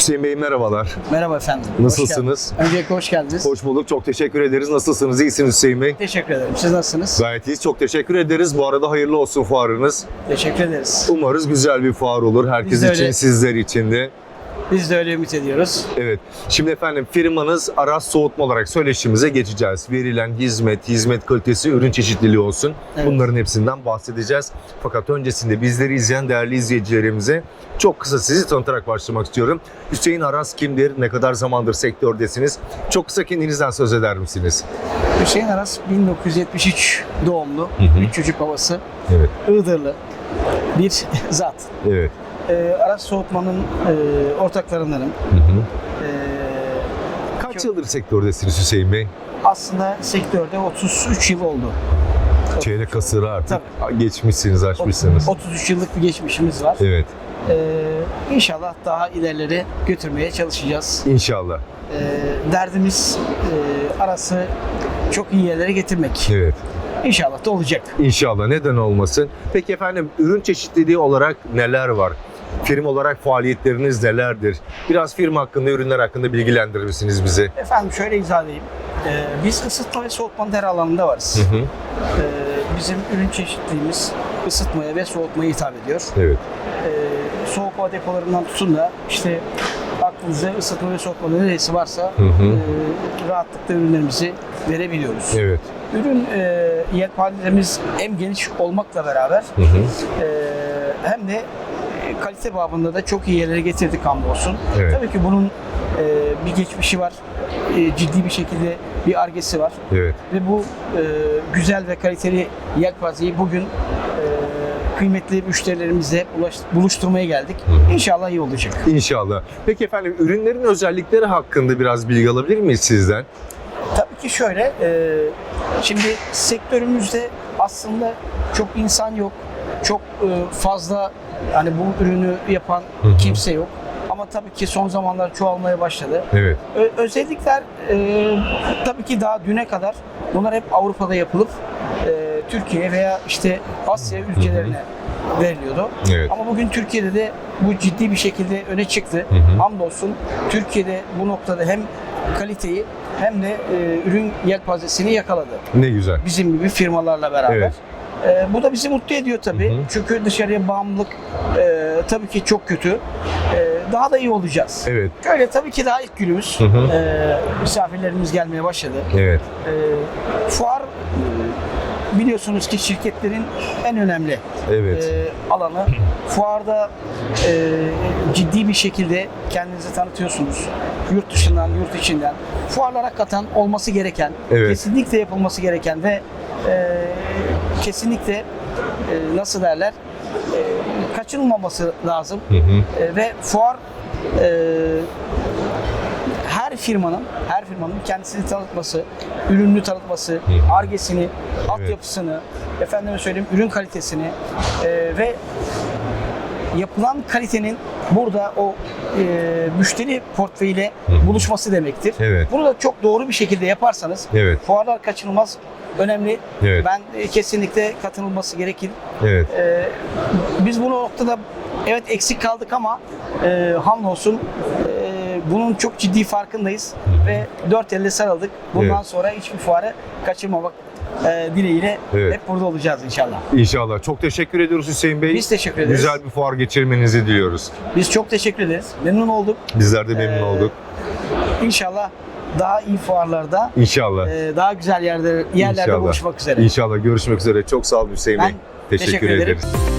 Hüseyin Bey merhabalar. Merhaba efendim. Hoş Nasılsınız? geldiniz. Öncelikle hoş geldiniz. Hoş bulduk. Çok teşekkür ederiz. Nasılsınız? İyisiniz Hüseyin Bey? Teşekkür ederim. Siz nasılsınız? Gayet iyiyiz. Çok teşekkür ederiz. Bu arada hayırlı olsun fuarınız. Teşekkür ederiz. Umarız güzel bir fuar olur. Herkes için, öyle. sizler için de. Biz de öyle ümit ediyoruz. Evet. Şimdi efendim firmanız araç soğutma olarak söyleşimize geçeceğiz. Verilen hizmet, hizmet kalitesi, ürün çeşitliliği olsun. Evet. Bunların hepsinden bahsedeceğiz. Fakat öncesinde bizleri izleyen değerli izleyicilerimize çok kısa sizi tanıtarak başlamak istiyorum. Hüseyin Aras kimdir? Ne kadar zamandır sektördesiniz? Çok kısa kendinizden söz eder misiniz? Hüseyin Aras 1973 doğumlu. Hı hı. Üç çocuk babası. Evet. Iğdırlı. Bir zat. Evet. Ee, araç soğutmanın e, ortaklarındanım. Hı hı. Ee, Kaç yıldır sektördesiniz Hüseyin Bey? aslında sektörde 33 yıl oldu. Çeyrek asırı artık geçmişsiniz, aşmışsınız. 33 yıllık bir geçmişimiz var. Evet. Ee, inşallah daha ilerleri götürmeye çalışacağız. İnşallah. Ee, derdimiz e, arası çok iyi yerlere getirmek. Evet. İnşallah da olacak. İnşallah. Neden olmasın? Peki efendim ürün çeşitliliği olarak neler var? Firma olarak faaliyetleriniz nelerdir? Biraz firma hakkında, ürünler hakkında bilgilendirir misiniz bizi? Efendim şöyle izah edeyim. Ee, biz ısıtma ve soğutmanın her alanında varız. Hı hı. Ee, bizim ürün çeşitliliğimiz ısıtmaya ve soğutmaya hitap ediyor. Evet. Ee, soğuk hava depolarından tutun da işte aklınıza ısıtma ve soğutma neresi varsa Hı hı. e, rahatlıkla ürünlerimizi verebiliyoruz. Evet. Ürün e, yelpazelerimiz hem geniş olmakla beraber Hı hı. e, hem de kalite babında da çok iyi yerlere getirdik hamdolsun. Evet. Tabii ki bunun e, bir geçmişi var. E, ciddi bir şekilde bir argesi var. Evet. Ve bu e, güzel ve kaliteli yelpazeyi bugün e, kıymetli müşterilerimizle ulaş, buluşturmaya geldik. hı. İnşallah iyi olacak. İnşallah. Peki efendim ürünlerin özellikleri hakkında biraz bilgi alabilir miyiz sizden? Tabii ki şöyle, e, şimdi sektörümüzde aslında çok insan yok, çok e, fazla hani bu ürünü yapan kimse yok. Ama tabii ki son zamanlar çoğalmaya başladı. Evet. Ö- özellikler e, tabii ki daha düne kadar bunlar hep Avrupa'da yapılıp e, Türkiye veya işte Asya ülkelerine veriliyordu. Evet. Ama bugün Türkiye'de de bu ciddi bir şekilde öne çıktı. Hı hı. Hamdolsun Türkiye'de bu noktada hem kaliteyi hem de e, ürün yelpazesini yakaladı. Ne güzel. Bizim gibi firmalarla beraber. Evet. E, bu da bizi mutlu ediyor tabii. Hı hı. Çünkü dışarıya bağımlılık e, tabii ki çok kötü. E, daha da iyi olacağız. Evet. Şöyle tabii ki daha ilk günümüz. Hı hı. E, misafirlerimiz gelmeye başladı. Evet. E, fuar e, biliyorsunuz ki şirketlerin en önemli Evet. e, alanı. Fuarda e, ciddi bir şekilde kendinizi tanıtıyorsunuz. Yurt dışından, yurt içinden. Fuarlar hakikaten olması gereken, Evet. kesinlikle yapılması gereken ve e, kesinlikle e, nasıl derler e, kaçınılmaması lazım. Hı hı. E, ve fuar e, her firmanın her firmanın kendisini tanıtması, ürününü tanıtması, argesini, altyapısını, efendime söyleyeyim ürün kalitesini e, ve yapılan kalitenin burada o e, müşteri hı. buluşması demektir. Evet. Bunu da çok doğru bir şekilde yaparsanız Evet. fuarlar kaçınılmaz önemli. Evet. Ben e, kesinlikle katılılması gerekir. Evet. Ee, biz bu noktada evet eksik kaldık ama e, hamdolsun e, bunun çok ciddi farkındayız ve dört elle sarıldık. Bundan Evet. sonra hiçbir fuarı kaçırmamak e, dileğiyle Evet. hep burada olacağız inşallah. İnşallah. Çok teşekkür ediyoruz Hüseyin Bey. Biz teşekkür ederiz. Güzel bir fuar geçirmenizi diliyoruz. Biz çok teşekkür ederiz. Memnun olduk. Bizler de memnun Ee, olduk. İnşallah daha iyi fuarlarda, İnşallah. e, daha güzel yerde, yerlerde İnşallah. buluşmak üzere. İnşallah görüşmek üzere. Çok sağ olun Hüseyin Ben Bey. Teşekkür, teşekkür ederim. ederiz.